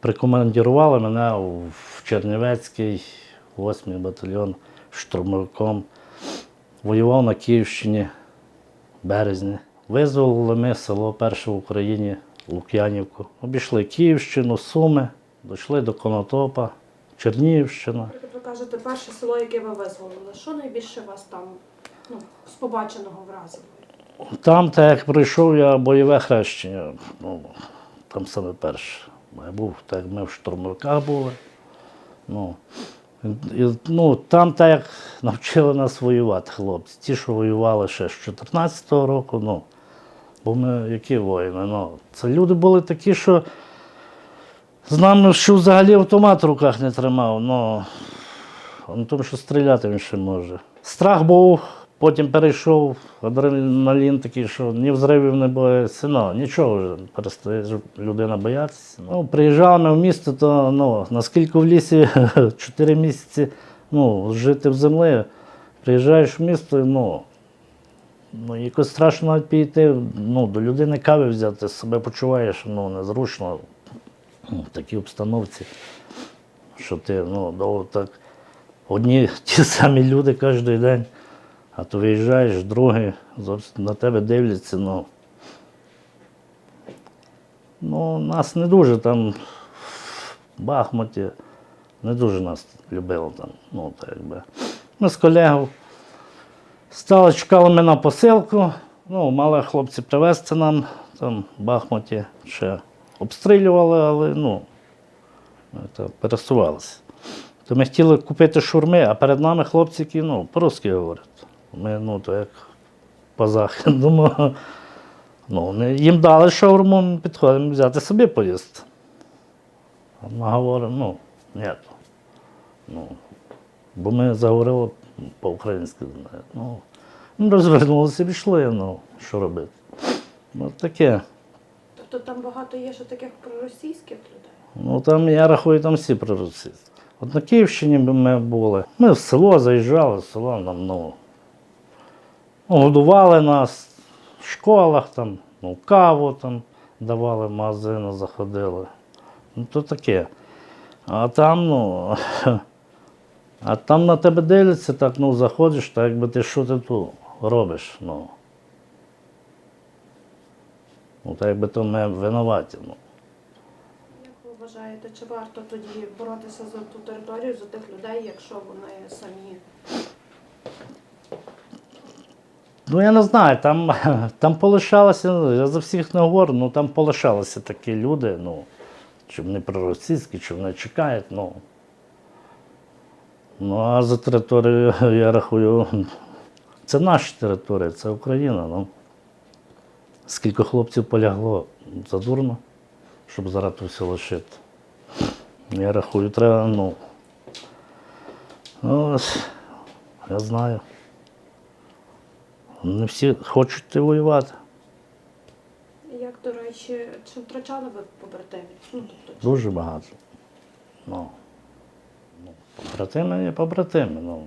прикомандірували мене в Чернівецький 8-й батальйон штурмовиком. Воював на Київщині березні. Визволили ми село перше в Україні Лук'янівку. Обійшли Київщину, Суми, дійшли до Конотопа, Чернігівщина. Ви кажете, перше село, яке ви визволили. Що найбільше вас там ну, з побаченого вразило? Там, так як пройшов я бойове хрещення, ну, там саме перше. Був, так ми в штурмовиках були. Ну, і, ну, там так як навчили нас воювати, хлопці. Ті, що воювали ще з 14-го року, ну, бо ми які воїни? Ну, це люди були такі, що з нами що взагалі автомат в руках не тримав. Ну, ну, тому що стріляти він ще може. Страх був, потім перейшов адреналін такий, що ні взривів не боїться, ну, нічого вже перестає людина боятися. Ну, приїжджали ми в місто, то ну, наскільки в лісі 4 місяці ну, жити в землі, приїжджаєш в місто, ну, ну якось страшно навіть підійти, ну, до людини кави взяти, себе почуваєш ну, незручно в такій обстановці, що ти ну, довго так одні ті самі люди кожен день, а то виїжджаєш, другі на тебе дивляться. Ну, ну нас не дуже там в Бахмуті, не дуже нас любили там. Ну, так якби. Ми з колегою стали, чекали ми на посилку. Ну, мали хлопці привезти нам там в Бахмуті ще обстрілювали, але ну, пересувалися. То ми хотіли купити шурми, а перед нами хлопці, які ну, по-русски говорять. Ми, ну, то як позах. Думаю, ну, вони- їм дали шаурму, ми підходимо взяти собі поїсти. Ми говоримо, ну, ні. Ну, бо ми заговорили по-українськи. знаєте. Ну, ну, розвернулися і пішли, ну, що робити. Ну, таке. Тобто там багато є ще таких проросійських людей. Ну там я рахую, там всі проросійські. От на Київщині ми були. Ми в село заїжджали, в село нам ну, ну, годували нас в школах, там, ну, каву там давали, в магазини заходили. Ну, то таке. А там, ну, а там на тебе дивляться, так, ну, заходиш, так якби ти що ти тут робиш. Ну, ну так якби то ми винуваті. Ну. Як ви вважаєте, чи варто тоді боротися за ту територію, за тих людей, якщо вони самі Ну, я не знаю, там, там полишалося, я за всіх не говорю, ну там полишалися такі люди, ну, чи вони проросійські, чи вони чекають, ну. Ну, а за територію, я рахую, це наша територія, це Україна. Ну. Скільки хлопців полягло задурно, щоб зараз все лишити. Я рахую, треба, ну. ну я знаю. Не всі хочуть воювати. Як, до речі, чи втрачали ви побратимів? Ну, тобто, Дуже багато. Ну, ну, побратими є побратими. Ну,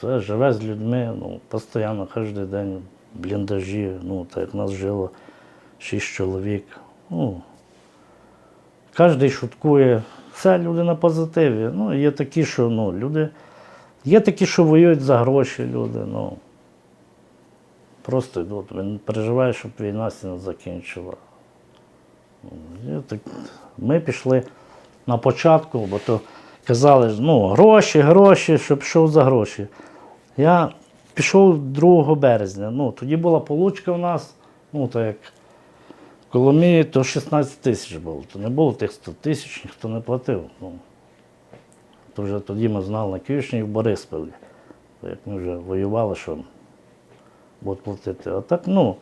це живе з людьми, ну, постійно, кожен день в бліндажі, ну, так як нас жило шість чоловік. Ну, кожен шуткує. Все люди на позитиві. Ну, є такі, що ну, люди. Є такі, що воюють за гроші, люди. Ну, просто йдуть. Він переживає, щоб війна не закінчила. Ми пішли на початку, бо то казали, ну, гроші, гроші, щоб пішов за гроші. Я пішов 2 березня. Ну, тоді була получка у нас, ну, так як в Коломії, то 16 тисяч було. То не було тих 100 тисяч, ніхто не платив. Ну, то вже тоді ми знали на Київщині в Борисполі. Як ми вже воювали, що будуть платити. А так, ну.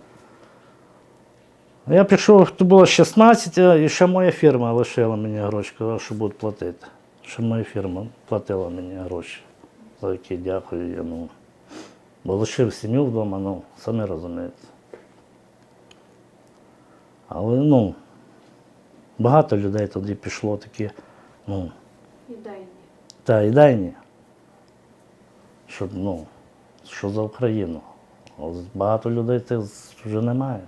Я пішов, то було 16, і ще моя фірма лишила мені гроші, казала, що будуть платити. Ще моя фірма платила мені гроші, за які дякую. Я, ну, бо лишив сім'ю вдома, ну, самі розумієте. Але ну, багато людей тоді пішло такі, ну, ідейні. та ідейні, щоб, ну, що за Україну. А Багато людей тих вже немає.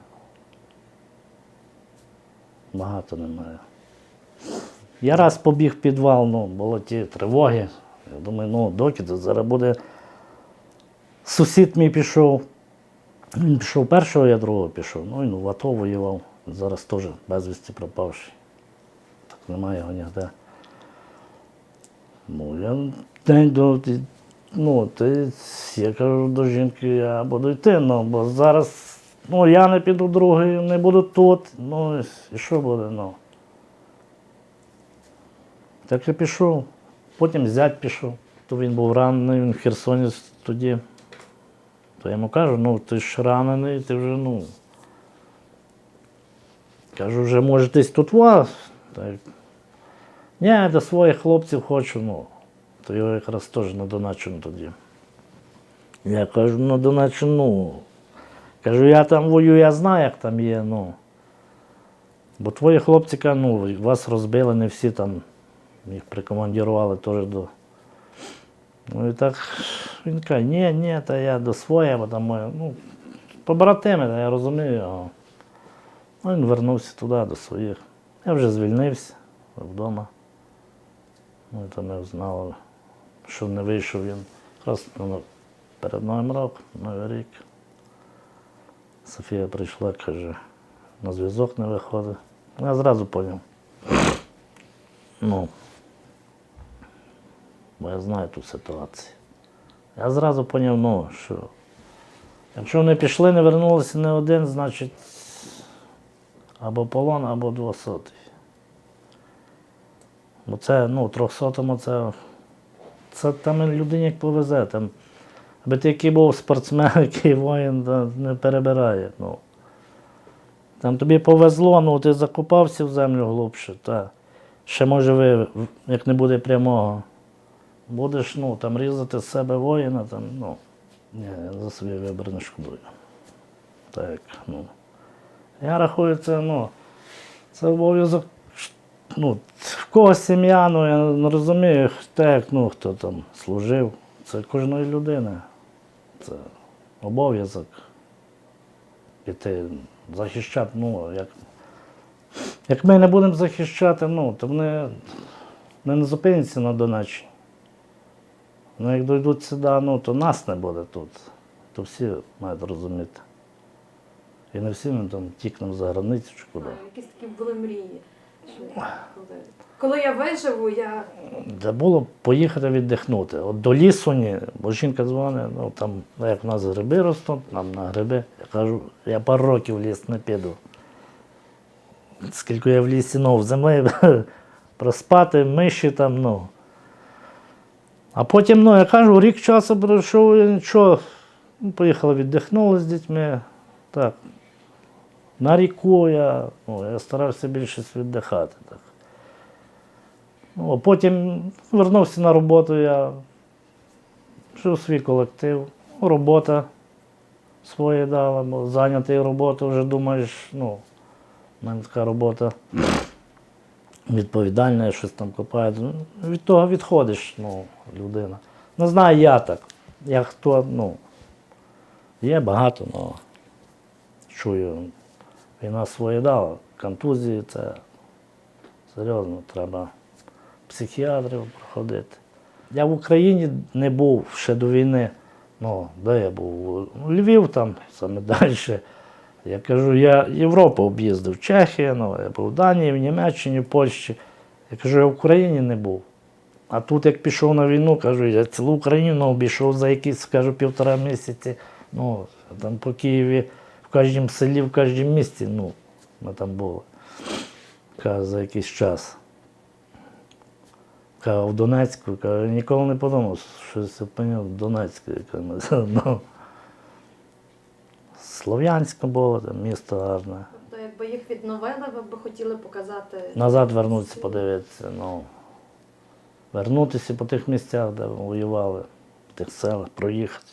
Багато немає. Я раз побіг в підвал, ну, було ті тривоги. Я думаю, ну, тут зараз буде. Сусід мій пішов. Він пішов першого, я другого пішов. Ну, він в АТО воював. Зараз теж безвісті пропавший. Так немає його ніде. Ну, я день до. Ну, ти, я кажу до жінки, я буду йти, ну, бо зараз ну, я не піду другий, не буду тут. Ну, і що буде, ну. Так я пішов. Потім зять пішов. То він був ранений, він в Херсоні тоді. То я йому кажу, ну ти ж ранений, ти вже, ну. Кажу, вже може десь тут вас. Так. Ні, до своїх хлопців хочу, ну. То його якраз теж на Доначину тоді. Я кажу, на Доначину, ну. Кажу, я там воюю, я знаю, як там є, ну. Бо твої хлопці, ну, вас розбили, не всі там їх прикомандірували теж до. Ну і так він каже, ні, ні, та я до своєї, бо там моє, ну, побратими, я розумію його. Ну, він вернувся туди, до своїх. Я вже звільнився вдома. Ну, і там ми знали, що не вийшов він. Якраз ну, перед Новим роком, Новий рік. Софія прийшла, каже, на зв'язок не виходить. Я зразу зрозумів. Ну, бо я знаю ту ситуацію. Я зразу зрозумів, ну, що якщо вони пішли, не вернулися не один, значить або полон, або двосотий. Бо це, ну, трьохсотому це, це там людині як повезе. Там, аби ти який був спортсмен, який воїн, та не перебирає. Ну. Там тобі повезло, ну ти закопався в землю глибше, та ще може ви, як не буде прямого, будеш ну, там, різати з себе воїна, там, ну, ні, я за свій вибір не шкодую. Так, ну. Я рахую, це, ну, це обов'язок. Ну, в когось сім'я, ну я не розумію, як, ну, хто там служив. Це кожної людини. Це обов'язок піти захищати, ну, як, як ми не будемо захищати, ну, то вони, вони не зупиняться на Донеччині. Ну, як дійдуть сюди, ну, то нас не буде тут. То всі мають розуміти. І не всі ми там тікнемо за границю чи куди. А, Якісь такі були мрії. Коли- я виживу, я Це було поїхати віддихнути. От до лісу ні, бо жінка дзвонить, ну там, ну, як в нас гриби ростуть, нам на гриби. Я кажу, я пару років в ліс не піду. Скільки я в лісі, ну, в землі проспати, миші там, ну. А потім, ну, я кажу, рік часу пройшов, нічого. Ну, поїхали, віддихнули з дітьми. Так. На ріку я, ну, я старався більше віддихати. Так. Ну, а потім вернувся на роботу, я жив свій колектив, Ну, робота своє дала, бо зайнятий роботою вже думаєш, ну, в мене така робота відповідальна, я щось там копаю. Ну, Від того відходиш, ну, людина. Не знаю я так. Я хто, ну, є багато, але чую, війна своє дала. Контузії це серйозно треба психіатрів проходити. Я в Україні не був ще до війни. Ну, де я був? Львів там, саме далі. Я кажу, я Європу об'їздив, Чехія, ну, я був в Данії, в Німеччині, в Польщі. Я кажу, я в Україні не був. А тут, як пішов на війну, кажу, я цілу Україну обійшов за якісь, скажу, півтора місяці. Ну, там по Києві, в кожному селі, в кожному місті, ну, ми там були. За якийсь час. Кажу, в Донецьку, кажу, ніколи не подумав, що опинив в Донецьку. Я кажу, ну, Слов'янське було, там місто гарне. то якби їх відновили, ви б хотіли показати. Назад вернутися, подивитися. Ну, вернутися по тих місцях, де воювали, в тих селах, проїхати.